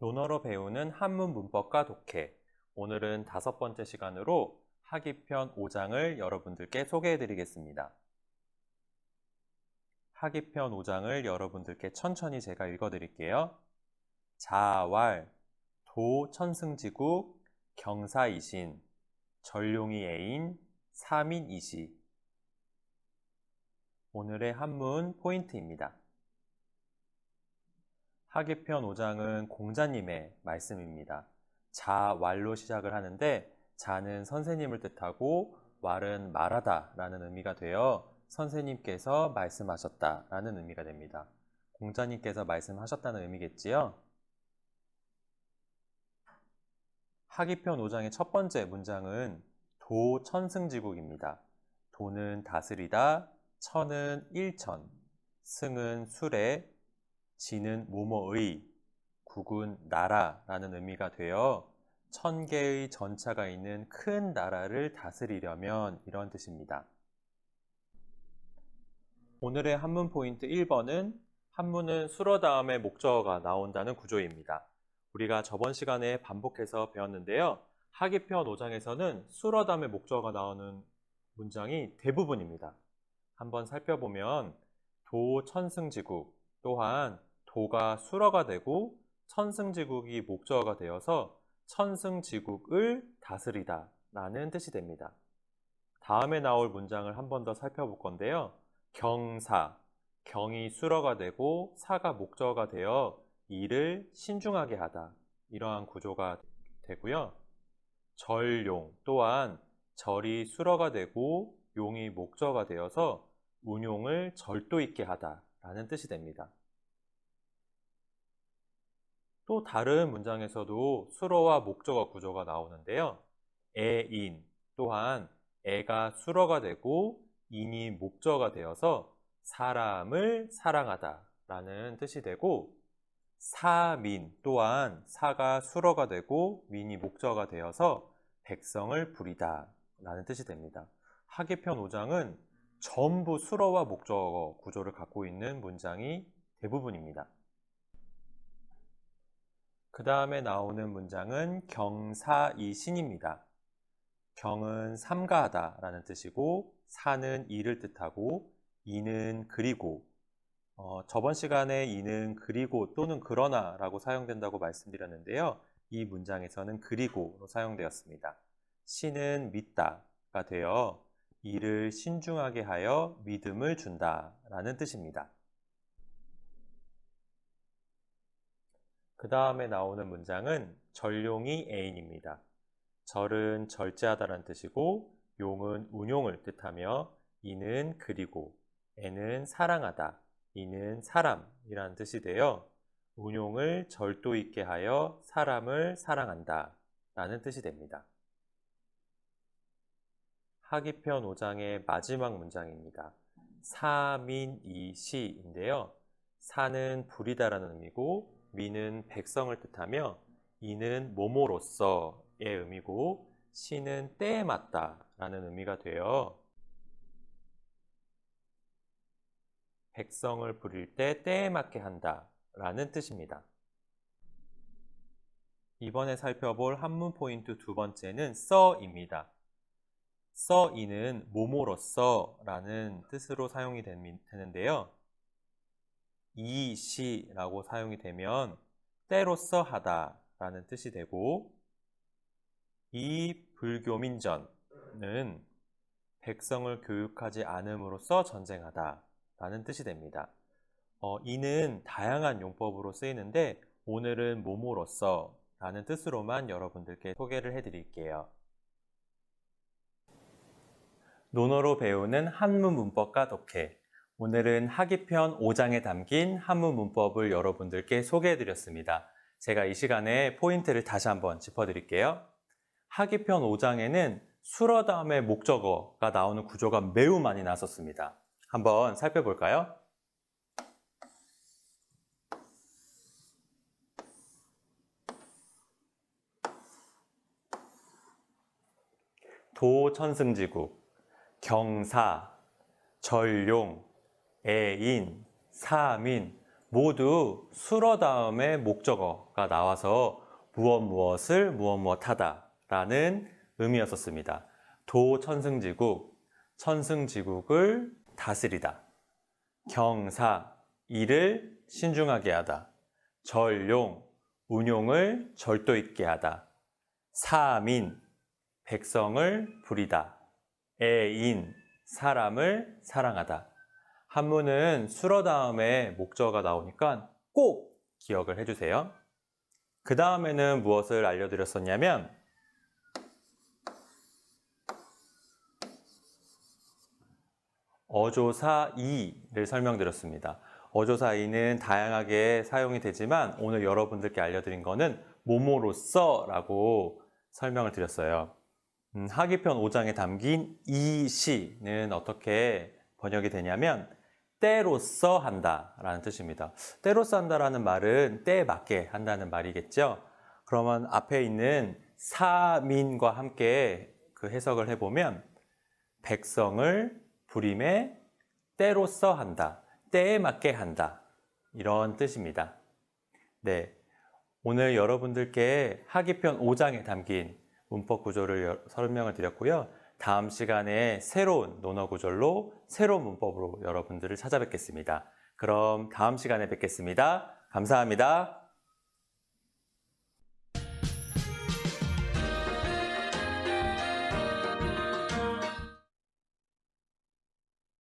논어로 배우는 한문 문법과 독해. 오늘은 다섯 번째 시간으로 하기편 5장을 여러분들께 소개해 드리겠습니다. 하기편 5장을 여러분들께 천천히 제가 읽어 드릴게요. 자왈, 도 천승지국, 경사이신, 전룡이 애인, 사민이시. 오늘의 한문 포인트입니다. 하기편 5장은 공자님의 말씀입니다. 자 왈로 시작을 하는데 자는 선생님을 뜻하고 왈은 말하다 라는 의미가 되어 선생님께서 말씀하셨다 라는 의미가 됩니다. 공자님께서 말씀하셨다는 의미겠지요? 하기편 5장의 첫 번째 문장은 도 천승지국입니다. 도는 다스리다, 천은 일천, 승은 수레, 지는 모모의, 국은 나라라는 의미가 되어 천 개의 전차가 있는 큰 나라를 다스리려면 이런 뜻입니다. 오늘의 한문 포인트 1번은 한문은 수러 다음에 목적어가 나온다는 구조입니다. 우리가 저번 시간에 반복해서 배웠는데요. 하기편 5장에서는 수러 다음에 목적어가 나오는 문장이 대부분입니다. 한번 살펴보면 도 천승지국 또한 도가 수러가 되고 천승지국이 목적어가 되어서 천승지국을 다스리다 라는 뜻이 됩니다. 다음에 나올 문장을 한 번 더 살펴볼 건데요. 경사, 경이 수러가 되고 사가 목적어가 되어 일을 신중하게 하다 이러한 구조가 되고요. 절용 또한 절이 수러가 되고 용이 목적어가 되어서 운용을 절도 있게 하다 라는 뜻이 됩니다. 또 다른 문장에서도 수러와 목적어 구조가 나오는데요. 애인 또한 애가 수러가 되고 인이 목적어가 되어서 사람을 사랑하다 라는 뜻이 되고 사민 또한 사가 수러가 되고 민이 목적어가 되어서 백성을 부리다 라는 뜻이 됩니다. 하계편 5장은 전부 수러와 목적어 구조를 갖고 있는 문장이 대부분입니다. 그 다음에 나오는 문장은 경사이신입니다. 경은 삼가하다 라는 뜻이고 사는 이를 뜻하고 이는 그리고 어, 저번 시간에 이는 그리고 또는 그러나 라고 사용된다고 말씀드렸는데요. 이 문장에서는 그리고로 사용되었습니다. 신은 믿다가 되어 이를 신중하게 하여 믿음을 준다 라는 뜻입니다. 그 다음에 나오는 문장은 전룡이 애인입니다. 절은 절제하다라는 뜻이고 용은 운용을 뜻하며 이는 그리고 애는 사랑하다 이는 사람이라는 뜻이 되어 운용을 절도 있게 하여 사람을 사랑한다 라는 뜻이 됩니다. 하기편 5장의 마지막 문장입니다. 사민이시인데요. 사는 불이다라는 의미고 미는 백성을 뜻하며 이는 모모로서의 의미고 시는 때에 맞다라는 의미가 되어 백성을 부릴 때 때에 맞게 한다라는 뜻입니다. 이번에 살펴볼 한문 포인트 두 번째는 써입니다. 써이는 모모로서라는 뜻으로 사용이 되는데요. 이시라고 사용이 되면 때로써 하다라는 뜻이 되고 이 불교민전은 백성을 교육하지 않음으로써 전쟁하다 라는 뜻이 됩니다. 어, 이는 다양한 용법으로 쓰이는데 오늘은 모모로서 라는 뜻으로만 여러분들께 소개를 해드릴게요. 논어로 배우는 한문 문법과 독해 오늘은 하기편 5장에 담긴 한문 문법을 여러분들께 소개해 드렸습니다. 제가 이 시간에 포인트를 다시 한번 짚어 드릴게요. 하기편 5장에는 수러 다음에 목적어가 나오는 구조가 매우 많이 나섰습니다. 한번 살펴볼까요? 도천승지국, 경사, 전룡, 애인, 사민, 모두 수러 다음에 목적어가 나와서 무엇 무엇을 무엇 무엇 하다라는 의미였었습니다. 도 천승지국, 천승지국을 다스리다. 경사, 일을 신중하게 하다. 전용, 운용을 절도 있게 하다. 사민, 백성을 부리다. 애인, 사람을 사랑하다. 한문은 수러 다음에 목적어가 나오니까 꼭 기억을 해주세요. 그 다음에는 무엇을 알려드렸었냐면 어조사이를 설명드렸습니다. 어조사이는 다양하게 사용이 되지만 오늘 여러분들께 알려드린 거는 모모로서 라고 설명을 드렸어요. 음, 하기편 5장에 담긴 이 시는 어떻게 번역이 되냐면 때로써 한다라는 뜻입니다. 때로써 한다라는 말은 때에 맞게 한다는 말이겠죠. 그러면 앞에 있는 사민과 함께 그 해석을 해보면 백성을 부림에 때로써 한다. 때에 맞게 한다. 이런 뜻입니다. 네. 오늘 여러분들께 하기편 5장에 담긴 문법 구조를 여- 설명을 드렸고요. 다음 시간에 새로운 논어 구절로 새로운 문법으로 여러분들을 찾아뵙겠습니다. 그럼 다음 시간에 뵙겠습니다. 감사합니다.